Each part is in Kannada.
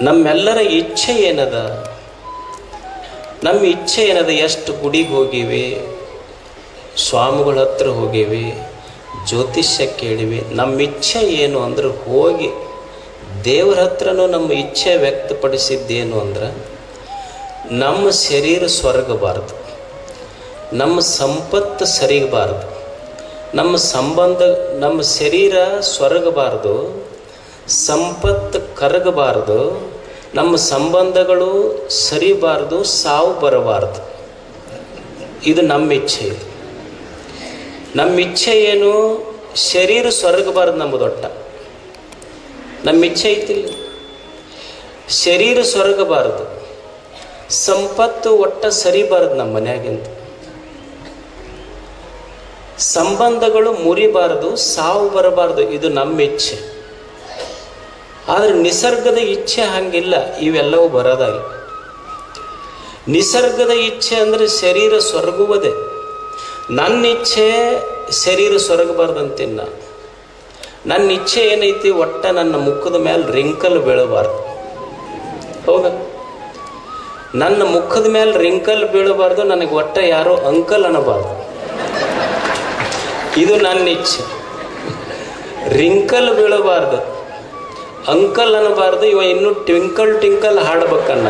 ನಮ್ಮೆಲ್ಲರ ಇಚ್ಛೆ ಏನದ? ನಮ್ಮ ಇಚ್ಛೆ ಏನದ? ಎಷ್ಟು ಗುಡಿಗೆ ಹೋಗಿವೆ? ಸ್ವಾಮಿಗಳ ಹತ್ರ ಹೋಗಿವೆ? ಜ್ಯೋತಿಷ್ಯ ಕೇಳಿವೆ? ನಮ್ಮ ಇಚ್ಛೆ ಏನು ಅಂದ್ರೆ ಹೋಗಿ ದೇವರ ಹತ್ರನೂ ನಮ್ಮ ಇಚ್ಛೆ ವ್ಯಕ್ತಪಡಿಸಿದ್ದೇನು ಅಂದ್ರೆ ನಮ್ಮ ಶರೀರ ಸ್ವರ್ಗಬಾರ್ದು. ನಮ್ಮ ಸಂಪತ್ತು ಸರಿಗಬಾರ್ದು. ನಮ್ಮ ಸಂಬಂಧ, ನಮ್ಮ ಶರೀರ ಸ್ವರ್ಗಬಾರ್ದು. ಸಂಪತ್ತು ಕರಗಬಾರ್ದು. ನಮ್ಮ ಸಂಬಂಧಗಳು ಸರಿಬಾರ್ದು, ಸಾವು ಬರಬಾರ್ದು. ಇದು ನಮ್ಮ ಇಚ್ಛೆ ಇದು ನಮ್ಮ ಇಚ್ಛೆ ಏನು? ಶರೀರ ಸ್ವರ್ಗಬಾರ್ದು ದೊಡ್ಡ ನಮ್ಮ ಇಚ್ಛೆ ಐತಿಲ್ಲ. ಶರೀರ ಸ್ವರ್ಗಬಾರದು. ಸಂಪತ್ತು ಒಟ್ಟ ಸರಿಬಾರದು ನಮ್ಮ ಮನೆಯಾಗಿಂತ ಸಂಬಂಧಗಳು ಮುರಿಬಾರದು, ಸಾವು ಬರಬಾರದು, ಇದು ನಮ್ಮ ಇಚ್ಛೆ ಆದರೆ ನಿಸರ್ಗದ ಇಚ್ಛೆ ಹಂಗಿಲ್ಲ, ಇವೆಲ್ಲವೂ ಬರೋದಾಗಿ. ನಿಸರ್ಗದ ಇಚ್ಛೆ ಅಂದರೆ ಶರೀರ ಸ್ವರ್ಗುವುದೇ. ನನ್ನ ಇಚ್ಛೆ ಶರೀರ ಸ್ವರ್ಗಬಾರ್ದಂತಿನ್ನ. ನನ್ನ ಇಚ್ಛೆ ಏನೈತಿ, ಒಟ್ಟ ನನ್ನ ಮುಖದ ಮೇಲೆ ರಿಂಕಲ್ ಬೀಳಬಾರ್ದು. ಹೌದಾ? ನನ್ನ ಮುಖದ ಮೇಲೆ ರಿಂಕಲ್ ಬೀಳಬಾರ್ದು, ನನಗೆ ಒಟ್ಟ ಯಾರೋ ಅಂಕಲ್ ಅನ್ನಬಾರ್ದು. ಇದು ನನ್ನ ಇಚ್ಛೆ. ರಿಂಕಲ್ ಬೀಳಬಾರ್ದು. ಅಂಕಲ್ ಅನ್ನಬಾರ್ದು, ಇವ ಇನ್ನೂ ಟ್ವಿಂಕಲ್ ಟಿಂಕಲ್ ಹಾಡ್ಬೇಕನ್ನ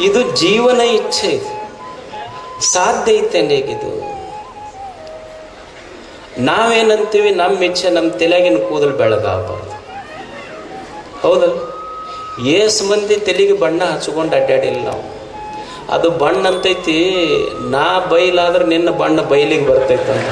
ಇದು ಜೀವನ ಇಚ್ಛೆ. ಸಾಧ್ಯ ಐತೆ ಇದು ನಾವೇನಂತೀವಿ, ನಮ್ಮ ಇಚ್ಛೆ ನಮ್ಮ ತಲೆಗಿನ ಕೂದಲು ಬೆಳಗಾಗಬಾರ್ದು. ಹೌದಲ್ಲ ಏಸ್ ಮಂದಿ ತಲೆಗೆ ಬಣ್ಣ ಹಚ್ಕೊಂಡು ಅಡ್ಡಾಡಿಲ್ಲ ನಾವು. ಅದು ಬಣ್ಣ ಅಂತೈತಿ ನಾ ಬೈಲಾದ್ರೆ ನಿನ್ನ ಬಣ್ಣ ಬೈಲಿಗೆ ಬರ್ತೈತೆ ಅಂತ